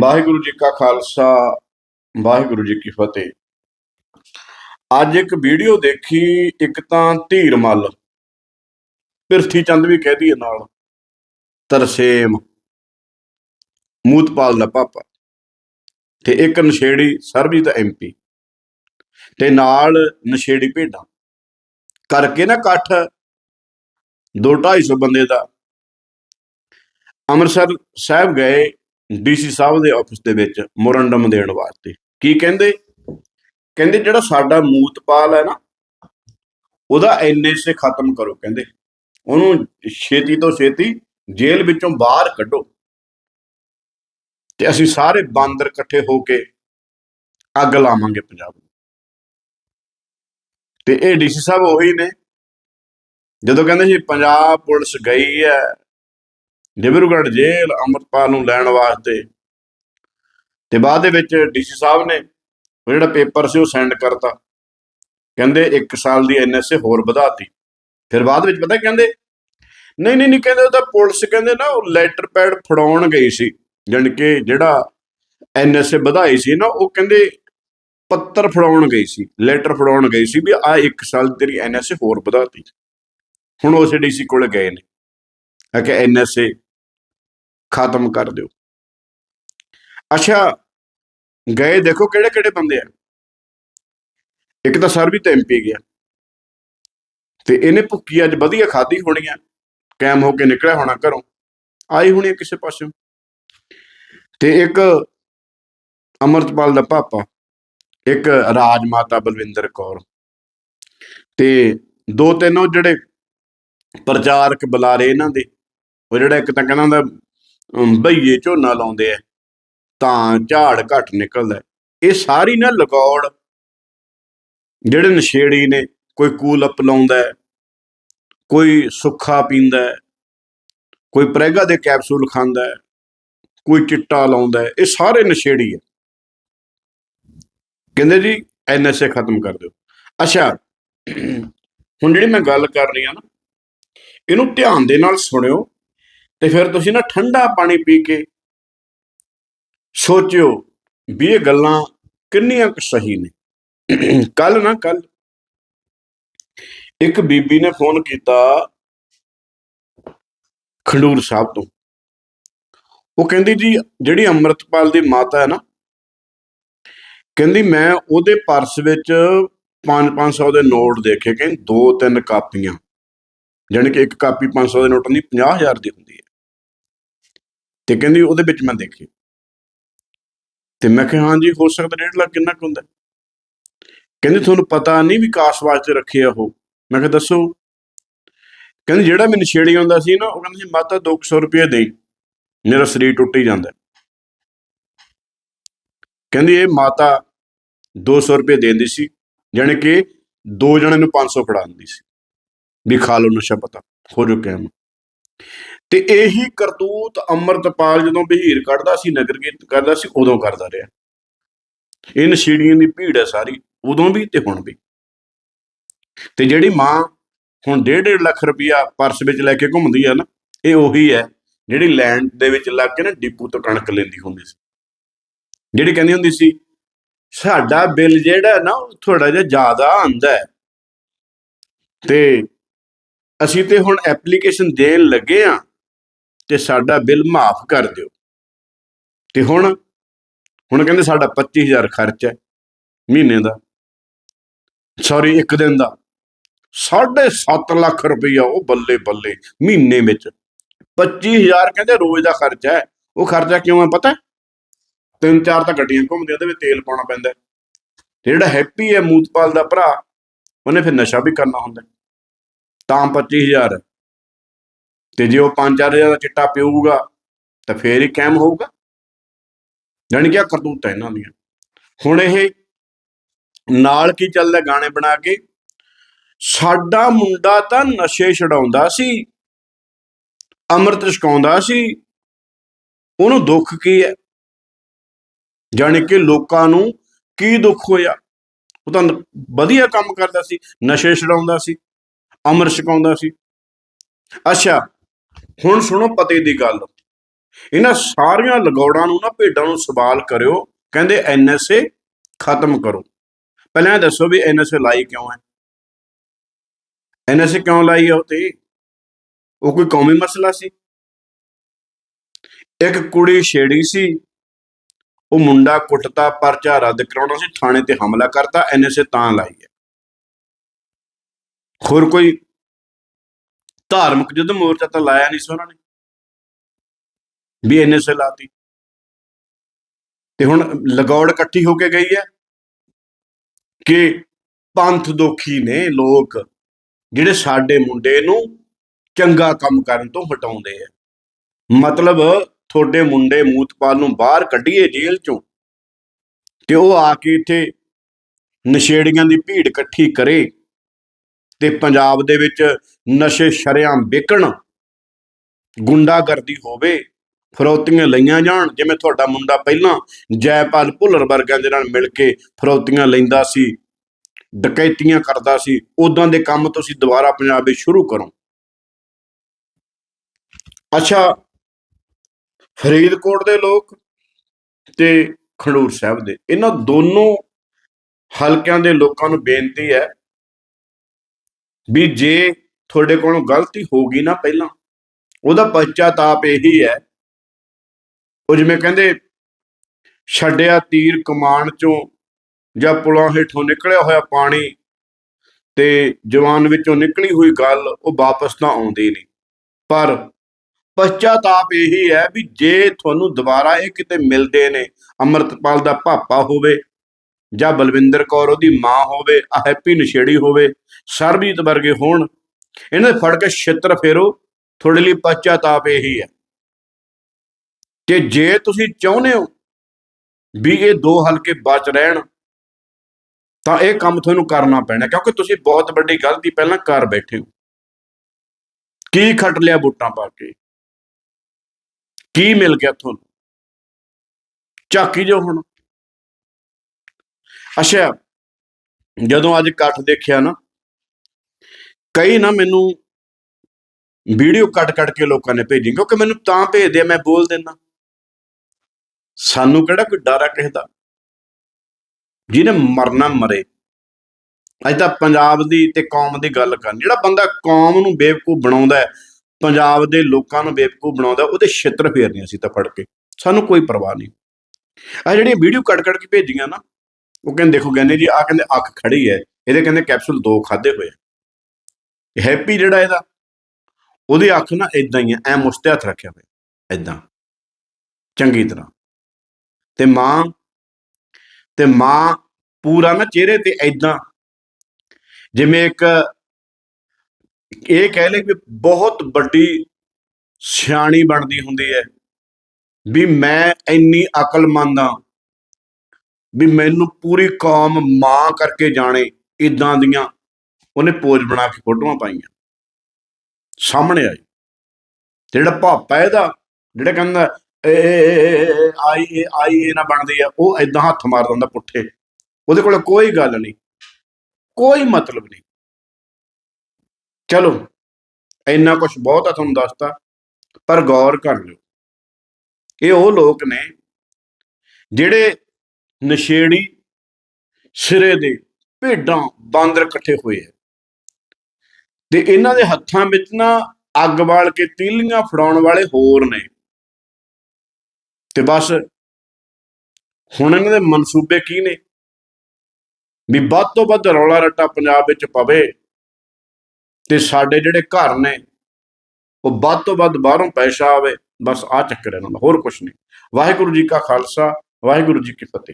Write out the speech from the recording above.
ਵਾਹਿਗੁਰੂ ਜੀ ਕਾ ਖਾਲਸਾ, ਵਾਹਿਗੁਰੂ ਜੀ ਕੀ ਫਤਿਹ। ਅੱਜ ਇੱਕ ਵੀਡੀਓ ਦੇਖੀ, ਇੱਕ ਤਾਂ ਧੀਰ ਮੱਲ। ਪਿਰਥੀ ਚੰਦ ਵੀ ਕਹਿਦੀ ਹੈ ਨਾਲ। ਤਰਸੇਮ, ਮੂਤਪਾਲ ਦਾ ਪਾਪਾ। ਤੇ ਇੱਕ ਨਸ਼ੇੜੀ ਸਰਬਜੀਤ ਐਮਪੀ ਤੇ ਨਾਲ ਨਸ਼ੇੜੀ ਭੇਡਾਂ। ਕਰਕੇ ਨਾ ਇਕੱਠ 2-250 ਬੰਦੇ ਦਾ। ਅੰਮ੍ਰਿਤਸਰ ਸਾਹਿਬ ਗਏ ਡੀਸੀ ਸਾਹਿਬ ਦੇ ਆਫਿਸ ਦੇ ਵਿੱਚ ਮੋਰੰਡਮ ਦੇਣ ਵਾਸਤੇ। ਕੀ ਕਹਿੰਦੇ? ਕਹਿੰਦੇ ਜਿਹੜਾ ਸਾਡਾ ਮੂਤਪਾਲ ਹੈ ਨਾ, ਉਹਦਾ ਐਨਐਸਏ ਖਤਮ ਕਰੋ ਕਹਿੰਦੇ। ਉਹਨੂੰ ਛੇਤੀ ਤੋਂ ਛੇਤੀ ਜੇਲ੍ਹ ਵਿੱਚੋਂ ਬਾਹਰ ਕੱਢੋ। ਤੇ ਅਸੀਂ ਸਾਰੇ ਬਾਂਦਰ ਇਕੱਠੇ ਹੋ ਕੇ ਅੱਗ ਲਾਵਾਂਗੇ ਪੰਜਾਬ ਨੂੰ। ਤੇ ਇਹ ਡੀਸੀ ਸਾਹਿਬ ਉਹੀ ਨੇ। ਜਦੋਂ ਕਹਿੰਦੇ ਸੀ, ਪੰਜਾਬ ਪੁਲਿਸ ਗਈ ਹੈ ਡਿਬਰੂਗੜ੍ਹ ਜੇਲ੍ਹ ਅੰਮ੍ਰਿਤਪਾਲ ਨੂੰ ਲੈਣ ਵਾਸਤੇ। ਤੇ ਬਾਅਦ ਦੇ ਵਿੱਚ ਡੀਸੀ ਸਾਹਿਬ ਨੇ ਉਹ ਜਿਹੜਾ ਪੇਪਰ ਸੀ ਉਹ ਸੈਂਡ ਕਰਤਾ। ਕਹਿੰਦੇ 1 ਸਾਲ ਦੀ ਐਨਐਸਏ ਹੋਰ ਵਧਾਤੀ। ਫਿਰ ਬਾਅਦ ਵਿੱਚ ਪਤਾ ਕਹਿੰਦੇ, ਨਹੀਂ ਨਹੀਂ ਨਹੀਂ, ਕਹਿੰਦੇ ਉਹ ਤਾਂ ਪੁਲਿਸ ਕਹਿੰਦੇ ਨਾ ਉਹ ਲੈਟਰ ਪੈਡ ਫੜਾਉਣ ਗਈ ਸੀ। ਜਾਣੀ ਕਿ ਜਿਹੜਾ ਐਨਐਸਏ ਵਧਾਈ ਸੀ ਨਾ, ਉਹ ਕਹਿੰਦੇ ਪੱਤਰ ਫੜਾਉਣ ਗਈ ਸੀ, ਲੈਟਰ ਫੜਾਉਣ ਗਈ ਸੀ ਵੀ ਆ 1 ਸਾਲ ਦੀ ਤੇਰੀ ਐਨਐਸਏ ਹੋਰ ਵਧਾਤੀ। ਹੁਣ ਉਸੇ ਡੀਸੀ ਕੋਲ ਗਏ ਨੇ। ਆ ਕਿ ਐਨਐਸਏ ਖਤਮ ਕਰ ਦਿਓ। ਅੱਛਾ, ਗਏ ਦੇਖੋ ਕਿਹੜੇ ਕਿਹੜੇ ਬੰਦੇ ਆ। ਇੱਕ ਤਾਂ ਸਰ ਵੀ ਤਾਂ ਐਮਪੀ ਗਿਆ। ਤੇ ਇਹਨੇ ਭੁੱਕੀ ਅੱਜ ਵਧੀਆ ਖਾਧੀ ਹੋਣੀ ਆ। ਕੈਮ ਹੋ ਕੇ ਨਿਕਲਿਆ ਹੋਣਾ ਘਰੋਂ। ਆਈ ਹੋਣੀ ਆ ਕਿਸੇ ਪਾਸਿਓਂ। ਤੇ ਇੱਕ ਅਮਰਤਪਾਲ ਦਾ ਪਾਪਾ, ਇੱਕ ਰਾਜ ਮਾਤਾ ਬਲਵਿੰਦਰ ਕੌਰ। ਤੇ ਦੋ ਤਿੰਨ ਉਹ ਜਿਹੜੇ ਪ੍ਰਚਾਰਕ ਬੁਲਾਰੇ ਇਹਨਾਂ ਦੇ, ਉਹ ਜਿਹੜਾ ਇੱਕ ਤਾਂ ਕਹਿੰਦਾ ਹੁੰਦਾ ਬਈਏ ਝੋਨਾ ਲਾਉਂਦੇ ਆ, ਤਾਂ ਝਾੜ ਘੱਟ ਨਿਕਲਦਾ। ਇਹ ਸਾਰੀ ਨਾ ਲਗੌੜ ਜਿਹੜੇ ਨਸ਼ੇੜੀ ਨੇ, ਕੋਈ ਕੂਲ ਅਪ ਲਾਉਂਦਾ ਕੋਈ ਸੁੱਖਾ ਪੀਂਦਾ ਕੋਈ ਪ੍ਰੈਗਾ ਦੇ ਕੈਪਸੂਲ ਖਾਂਦਾ ਕੋਈ ਚਿੱਟਾ ਲਾਉਂਦਾ ਇਹ ਸਾਰੇ ਨਸ਼ੇੜੀ ਹੈ ਕਹਿੰਦੇ ਜੀ ਐਨਐਸਏ ਖਤਮ ਕਰ ਦਿਓ। ਅੱਛਾ, ਹੁਣ ਜਿਹੜੀ ਮੈਂ ਗੱਲ ਕਰ ਰਹੀ ਹਾਂ ਨਾ, ਇਹਨੂੰ ਧਿਆਨ ਦੇ ਨਾਲ ਸੁਣਿਓ। ਤੇ ਫਿਰ ਤੁਸੀਂ ਨਾ ਠੰਡਾ ਪਾਣੀ ਪੀ ਕੇ ਸੋਚਿਓ ਵੀ ਇਹ ਗੱਲਾਂ ਕਿੰਨੀਆਂ ਕੁ ਸਹੀ ਨੇ। ਕੱਲ ਨਾ ਕੱਲ ਇੱਕ ਬੀਬੀ ਨੇ ਫੋਨ ਕੀਤਾ ਖੰਡੂਰ ਸਾਹਿਬ ਤੋਂ। ਉਹ ਕਹਿੰਦੀ ਜੀ, ਜਿਹੜੀ ਅੰਮ੍ਰਿਤਪਾਲ ਦੀ ਮਾਤਾ ਹੈ ਨਾ, ਕਹਿੰਦੀ ਮੈਂ ਉਹਦੇ ਪਰਸ ਵਿੱਚ 5-500 ਦੇ ਨੋਟ ਦੇਖੇ ਕਹਿੰਦੀ ਦੋ ਤਿੰਨ ਕਾਪੀਆਂ। ਜਾਣੀ ਕਿ ਇੱਕ ਕਾਪੀ 500 ਦੇ ਨੋਟ ਨਹੀਂ 50000 ਦੀ ਹੁੰਦੀ ਹੈ। ਤੇ ਕਹਿੰਦੀ ਉਹਦੇ ਵਿੱਚ ਮੈਂ ਦੇਖੀ। ਤੇ ਮੈਂ ਕਿਹਾ, ਹਾਂਜੀ, ਹੋ ਸਕਦਾ 1.5 ਲੱਖ ਕਿੰਨਾ ਕੁ ਹੁੰਦਾ? ਹੈ? ਕਹਿੰਦੀ, ਤੁਹਾਨੂੰ ਪਤਾ ਨਹੀਂ ਵੀ ਕਾਸ ਵਾਸਤੇ ਰੱਖੇ ਆ ਉਹ। ਮੈਂ ਕਿਹਾ, ਦੱਸੋ। ਕਹਿੰਦੀ, ਜਿਹੜਾ ਮੈਨੂੰ ਛੇੜੀ ਆਉਂਦਾ ਸੀ ਨਾ, ਉਹ ਕਹਿੰਦਾ ਸੀ, ਮਾਤਾ 200 ਰੁਪਏ ਦੇ ਮੇਰਾ ਸਰੀਰ ਟੁੱਟ ਹੀ ਜਾਂਦਾ ਕਹਿੰਦੀ, ਇਹ ਮਾਤਾ 200 ਰੁਪਏ ਦੇਂਦੀ ਸੀ, ਜਾਣੀ ਕਿ ਦੋ ਜਣੇ ਨੂੰ 500 ਫੜਾਉਂਦੀ ਸੀ। ਵੀ ਖਾ ਲਓ, ਨਸ਼ਾ ਪਤਾ, ਹੋ ਚੁੱਕਿਆ ਮੈਂ ਤੇ ਇਹੀ ਕਰਤੂਤ ਅੰਮ੍ਰਿਤਪਾਲ ਜਦੋਂ ਬਹੀਰ ਕੱਢਦਾ ਸੀ, ਨਗਰ ਕੀਰਤਨ ਕਰਦਾ ਸੀ, ਉਦੋਂ ਕਰਦਾ ਰਿਹਾ। ਇਹ ਨਸ਼ੀੜੀਆਂ ਦੀ ਭੀੜ ਹੈ ਸਾਰੀ, ਉਦੋਂ ਵੀ ਤੇ ਹੁਣ ਵੀ। ਤੇ ਜਿਹੜੀ ਮਾਂ ਹੁਣ 1.5 ਲੱਖ ਰੁਪਇਆ ਪਰਸ ਵਿੱਚ ਲੈ ਕੇ ਘੁੰਮਦੀ ਆ ਨਾ, ਇਹ ਉਹੀ ਹੈ, ਜਿਹੜੀ ਲੈਂਡ ਦੇ ਵਿੱਚ ਲੱਗ ਕੇ ਨਾ ਡਿਪੂ ਤੋਂ ਕਣਕ ਲੈਂਦੀ ਹੁੰਦੀ ਸੀ। ਜਿਹੜੀ ਕਹਿੰਦੀ ਹੁੰਦੀ ਸੀ, ਸਾਡਾ ਬਿੱਲ ਜਿਹੜਾ ਨਾ, ਉਹ ਥੋੜਾ ਜਿਹਾ ਜ਼ਿਆਦਾ ਆਂਦਾ ਹੈ। ਤੇ ਅਸੀਂ ਤੇ ਹੁਣ ਐਪਲੀਕੇਸ਼ਨ ਦੇਣ ਲੱਗੇ ਆ ਤੇ ਸਾਡਾ ਬਿੱਲ ਮਾਫ ਕਰ ਦਿਓ। ਤੇ ਹੁਣ ਹੁਣ ਕਹਿੰਦੇ ਸਾਡਾ 25000 ਖਰਚ ਹੈ, ਮਹੀਨੇ ਦਾ। ਸੌਰੀ ਇੱਕ ਦਿਨ ਦਾ। 7.5 ਲੱਖ ਰੁਪਈਆ ਉਹ ਬੱਲੇ ਬੱਲੇ, ਮਹੀਨੇ ਵਿੱਚ। 25000 ਕਹਿੰਦੇ ਰੋਜ਼ ਦਾ ਖਰਚਾ ਹੈ। ਉਹ ਖਰਚਾ ਕਿਉਂ ਹੈ ਪਤਾ? ਤਿੰਨ ਚਾਰ ਤਾਂ ਗੱਡੀਆਂ ਘੁੰਮਦੀਆਂ, ਉਹਦੇ ਵਿੱਚ ਤੇਲ ਪਾਉਣਾ ਪੈਂਦਾ ਤੇ ਜਿਹੜਾ ਹੈਪੀ ਹੈ ਮੂਤਪਾਲ ਦਾ ਭਰਾ, ਉਹਨੇ ਫਿਰ ਨਸ਼ਾ ਵੀ ਕਰਨਾ ਹੁੰਦਾ ਤਾਂ 25000 ਹੈ। ਤੇ ਜੇ ਉਹ 5-4000 ਦਾ ਚਿੱਟਾ ਪੀਊਗਾ, ਤਾਂ ਫੇਰ ਹੀ ਕੈਮ ਹੋਊਗਾ। ਜਾਣੀ ਕਿ ਆ ਕਰਤੂਤ ਹੈ ਇਹਨਾਂ ਦੀਆਂ। ਹੁਣ ਇਹ ਨਾਲ ਕੀ ਚੱਲਦਾ ਗਾਣੇ ਬਣਾ ਕੇ? ਸਾਡਾ ਮੁੰਡਾ ਤਾਂ ਨਸ਼ੇ ਛਡਾਉਂਦਾ ਸੀ, ਅੰਮ੍ਰਿਤ ਛਕਾਉਂਦਾ ਸੀ, ਉਹਨੂੰ ਦੁੱਖ ਕੀ ਹੈ? ਜਾਣੀ ਕਿ ਲੋਕਾਂ ਨੂੰ ਕੀ ਦੁੱਖ ਹੋਇਆ? ਉਹ ਤਾਂ ਵਧੀਆ ਕੰਮ ਕਰਦਾ ਸੀ, ਨਸ਼ੇ ਛਡਾਉਂਦਾ ਸੀ, ਅੰਮ੍ਰਿਤ ਛਕਾਉਂਦਾ ਸੀ। ਅੱਛਾ ਹੁਣ ਸੁਣੋ ਪਤੇ ਦੀ ਗੱਲ। ਇਹਨਾਂ ਸਾਰੀਆਂ ਲਗੌੜਾਂ ਨੂੰ ਨਾ ਭੇਡਾਂ ਨੂੰ ਸਵਾਲ ਕਰਿਓ, ਕਹਿੰਦੇ ਐਨਐਸਏ ਖਤਮ ਕਰੋ। ਪਹਿਲਾਂ ਦੱਸੋ ਵੀ ਐਨਐਸਏ ਲਾਈ ਕਿਉਂ ਹੈ? ਐਨਐਸਏ ਕਿਉਂ ਲਾਈ ਹੈ ਉਹ ਤੇ ਉਹ ਕੋਈ ਕੌਮੀ ਮਸਲਾ ਸੀ? ਇੱਕ ਕੁੜੀ ਛੇੜੀ ਸੀ, ਉਹ ਮੁੰਡਾ ਕੁੱਟਤਾ, ਪਰਚਾ ਰੱਦ ਕਰਾਉਣਾ ਸੀ, ਥਾਣੇ ਤੇ ਹਮਲਾ ਕਰਤਾ, ਐਨਐਸਏ ਤਾਂ ਲਾਈ ਹੈ। ਹੋਰ ਕੋਈ ਧਾਰਮਿਕ ਯੁੱਧ ਮੋਰਚਾ ਤਾਂ ਲਾਇਆ ਨਹੀਂ ਸੀ ਉਹਨਾਂ ਨੇ। ਵੀ ਐਨਐਸਏ ਲਾਤੀ ਤੇ ਹੁਣ ਲਗੌੜ ਇਕੱਠੀ ਹੋ ਕੇ ਗਈ ਹੈ ਕਿ ਪੰਥ ਦੋਖੀ ਨੇ ਲੋਕ ਜਿਹੜੇ ਸਾਡੇ ਮੁੰਡੇ ਨੂੰ ਚੰਗਾ ਕੰਮ ਕਰਨ ਤੋਂ ਹਟਾਉਂਦੇ ਆ। ਮਤਲਬ ਤੁਹਾਡੇ ਮੁੰਡੇ ਮੂਤਪਾਲ ਨੂੰ ਬਾਹਰ ਕੱਢੀਏ ਜੇਲ੍ਹ ਚੋਂ ਤੇ ਉਹ ਆ ਕੇ ਇੱਥੇ ਨਸ਼ੇੜੀਆਂ ਦੀ ਭੀੜ ਇਕੱਠੀ ਕਰੇ। ਤੇ ਪੰਜਾਬ ਦੇ ਵਿੱਚ ਨਸ਼ੇ ਸ਼ਰਿਆਂ ਵਿਕਣ, ਗੁੰਡਾਗਰਦੀ ਹੋਵੇ, ਫਰੋਤੀਆਂ ਲਈਆਂ ਜਾਣ, ਜਿਵੇਂ ਤੁਹਾਡਾ ਮੁੰਡਾ ਪਹਿਲਾਂ ਜੈਪਾਲ ਭੁੱਲਰ ਵਰਗਾਂ ਦੇ ਨਾਲ ਮਿਲ ਕੇ ਫਰੋਤੀਆਂ ਲੈਂਦਾ ਸੀ, ਡਕੈਤੀਆਂ ਕਰਦਾ ਸੀ ਉਦਾਂ ਦੇ ਕੰਮ ਤੁਸੀਂ ਦੁਬਾਰਾ ਪੰਜਾਬ ਵਿੱਚ ਸ਼ੁਰੂ ਕਰੋ। ਅੱਛਾ, ਫਰੀਦਕੋਟ ਦੇ ਲੋਕ ਤੇ ਖੰਡੂਰ ਸਾਹਿਬ ਦੇ, ਇਹਨਾਂ ਦੋਨੋਂ ਹਲਕਿਆਂ ਦੇ ਲੋਕਾਂ ਨੂੰ ਬੇਨਤੀ ਹੈ ਵੀ ਜੇ ਤੁਹਾਡੇ ਕੋਲੋਂ ਗਲਤੀ ਹੋ ਗਈ ਨਾ ਪਹਿਲਾਂ, ਉਹਦਾ ਪਛਤਾਤਾਪ ਇਹੀ ਹੈ। ਉਹ ਜਿਵੇਂ ਕਹਿੰਦੇ, ਛੱਡਿਆ ਤੀਰ ਕਮਾਨ ਚੋਂ ਜਾਂ ਪੁਲਾਂ ਹੇਠੋਂ ਨਿਕਲਿਆ ਹੋਇਆ ਪਾਣੀ ਤੇ ਜਵਾਨ ਵਿੱਚੋਂ ਨਿਕਲੀ ਹੋਈ ਗੱਲ ਉਹ ਵਾਪਸ ਤਾਂ ਆਉਂਦੀ ਨਹੀਂ। ਪਰ ਪਛਤਾਤਾਪ ਇਹੀ ਹੈ ਵੀ ਜੇ ਤੁਹਾਨੂੰ ਦੁਬਾਰਾ ਇਹ ਕਿਤੇ ਮਿਲਦੇ ਨੇ, ਅੰਮ੍ਰਿਤਪਾਲ ਦਾ ਭਾਪਾ ਹੋਵੇ ਜਾਂ ਬਲਵਿੰਦਰ ਕੌਰ ਉਹਦੀ ਮਾਂ ਹੋਵੇ ਹੈਪੀ ਨਸ਼ੇੜੀ ਹੋਵੇ, ਸਰਬਜੀਤ ਵਰਗੇ ਹੋਣ, ਇਹਨਾਂ ਦੇ ਫੜ ਕੇ ਛਿੱਤਰ ਫੇਰੋ, ਤੁਹਾਡੇ ਲਈ ਪਛਤਾਤਾਪ ਇਹੀ ਹੈ ਕਿ ਜੇ ਤੁਸੀਂ ਚਾਹੁੰਦੇ ਹੋ ਵੀ ਇਹ ਦੋ ਹਲਕੇ ਬਚ ਰਹਿਣ, ਤਾਂ ਇਹ ਕੰਮ ਤੁਹਾਨੂੰ ਕਰਨਾ ਪੈਣਾ, ਕਿਉਂਕਿ ਤੁਸੀਂ ਬਹੁਤ ਵੱਡੀ ਗਲਤੀ ਪਹਿਲਾਂ ਕਰ ਬੈਠੇ ਹੋ। ਕੀ ਖੱਟ ਲਿਆ ਬੂਟਾਂ ਪਾ ਕੇ? ਕੀ ਮਿਲ ਗਿਆ ਤੁਹਾਨੂੰ? ਝਾਕੀ ਜੋ ਹੁਣ। ਅੱਛਾ, ਜਦੋਂ ਅੱਜ ਇਕੱਠ ਦੇਖਿਆ ਨਾ, ਕਈ ਨਾ ਮੈਨੂੰ ਵੀਡੀਓ ਕੱਟ ਕੱਟ ਕੇ ਲੋਕਾਂ ਨੇ ਭੇਜੀ ਕਿਉਂਕਿ ਮੈਨੂੰ ਤਾਂ ਭੇਜਦੇ ਆ, ਮੈਂ ਬੋਲ ਦਿੰਦਾ। ਸਾਨੂੰ ਕਿਹੜਾ ਕੋਈ ਡਰ ਆ ਕਿਸੇ ਦਾ? ਜਿਹਨੇ ਮਰਨਾ ਮਰੇ। ਅੱਜ ਤਾਂ ਪੰਜਾਬ ਦੀ ਤੇ ਕੌਮ ਦੀ ਗੱਲ ਕਰਨ, ਜਿਹੜਾ ਬੰਦਾ ਕੌਮ ਨੂੰ ਬੇਵਕੂਫ ਬਣਾਉਂਦਾ ਹੈ, ਪੰਜਾਬ ਦੇ ਲੋਕਾਂ ਨੂੰ ਬੇਵਕੂਫ ਬਣਾਉਂਦਾ ਉਹਦੇ ਛਿੱਤਰ ਫੇਰਨੇ ਸੀ ਤਾਂ ਫੜ ਕੇ। ਸਾਨੂੰ ਕੋਈ ਪਰਵਾਹ ਨਹੀਂ। ਆ ਜਿਹੜੀਆਂ ਵੀਡੀਓ ਕੱਟ ਕੱਟ ਕੇ ਭੇਜੀਆਂ ਨਾ ਉਹ ਕਹਿੰਦੇ, ਦੇਖੋ, ਕਹਿੰਦੇ ਜੀ ਆ ਕਹਿੰਦੇ ਅੱਖ ਖੜੀ ਹੈ। ਇਹਦੇ ਕਹਿੰਦੇ ਕੈਪਸੂਲ ਦੋ ਖਾਦੇ ਹੋਏ ਹੈਪੀ ਜਿਹੜਾ ਇਹਦਾ, ਉਹਦੀ ਅੱਖ ਨਾ ਇਦਾਂ ਹੀ ਆ ਐ ਮੁਸਤੇ ਹੱਥ ਰੱਖਿਆ ਹੋਇਆ ਇਦਾਂ ਚੰਗੀ ਤਰ੍ਹਾਂ। ਤੇ ਮਾਂ ਤੇ ਮਾਂ ਪੂਰਾ ਨਾ ਚਿਹਰੇ ਤੇ ਇਦਾਂ ਜਿਵੇਂ ਇੱਕ, ਇਹ ਕਹਿ ਲੈ ਵੀ ਬਹੁਤ ਵੱਡੀ ਸਿਆਣੀ ਬਣਦੀ ਹੁੰਦੀ ਹੈ ਵੀ ਮੈਂ ਇੰਨੀ ਅਕਲਮੰਦ ਆ ਵੀ ਮੈਨੂੰ ਪੂਰੀ ਕੌਮ ਮਾਂ ਕਰਕੇ ਜਾਣੇ ਇਦਾਂ ਦੀਆਂ ਉਹਨੇ ਪੋਜ ਬਣਾ ਕੇ ਫੋਟੋਆਂ ਪਾਈਆਂ। ਸਾਹਮਣੇ ਆਈ। ਜਿਹੜਾ ਭਾਪਾ ਇਹਦਾ, ਜਿਹੜਾ ਕਹਿੰਦਾ, ਏ ਆਈ ਏ ਆਈ, ਏ ਨਾ ਬਣਦੀ ਆ, ਉਹ ਇਦਾਂ ਹੱਥ ਮਾਰ ਦਿੰਦਾ ਪੁੱਠੇ। ਉਹਦੇ ਕੋਲ ਕੋਈ ਗੱਲ ਨਹੀਂ। ਕੋਈ ਮਤਲਬ ਨਹੀਂ। ਚਲੋ, ਇੰਨਾ ਕੁਝ ਬਹੁਤ ਆ ਤੁਹਾਨੂੰ ਦੱਸਤਾ, ਪਰ ਗੌਰ ਕਰ ਲਿਓ। ਇਹ ਉਹ ਲੋਕ ਨੇ ਜਿਹੜੇ ਨਸ਼ੇੜੀ ਸਿਰੇ ਦੇ ਭੇਡਾਂ ਬਾਂਦਰ ਇਕੱਠੇ ਹੋਏ ਆ। ਤੇ ਇਹਨਾਂ ਦੇ ਹੱਥਾਂ ਵਿੱਚ ਨਾ ਅੱਗ ਬਾਲ ਕੇ ਤੀਲੀਆਂ ਫੜਾਉਣ ਵਾਲੇ ਹੋਰ ਨੇ। ਤੇ ਬਸ ਹੁਣ ਇਹਨਾਂ ਦੇ ਮਨਸੂਬੇ ਕੀ ਨੇ? ਵੀ ਵੱਧ ਤੋਂ ਵੱਧ ਰੌਲਾ ਰੱਟਾ ਪੰਜਾਬ ਵਿੱਚ ਪਵੇ ਤੇ ਸਾਡੇ ਜਿਹੜੇ ਘਰ ਨੇ, ਉਹ ਵੱਧ ਤੋਂ ਵੱਧ ਬਾਹਰੋਂ ਪੈਸਾ ਆਵੇ। ਬਸ ਆ ਚੱਕਰ ਇਹਨਾਂ ਦਾ, ਹੋਰ ਕੁਝ ਨਹੀਂ। ਵਾਹਿਗੁਰੂ ਜੀ ਕਾ ਖਾਲਸਾ, ਵਾਹਿਗੁਰੂ ਜੀ ਕੀ ਫਤਿਹ।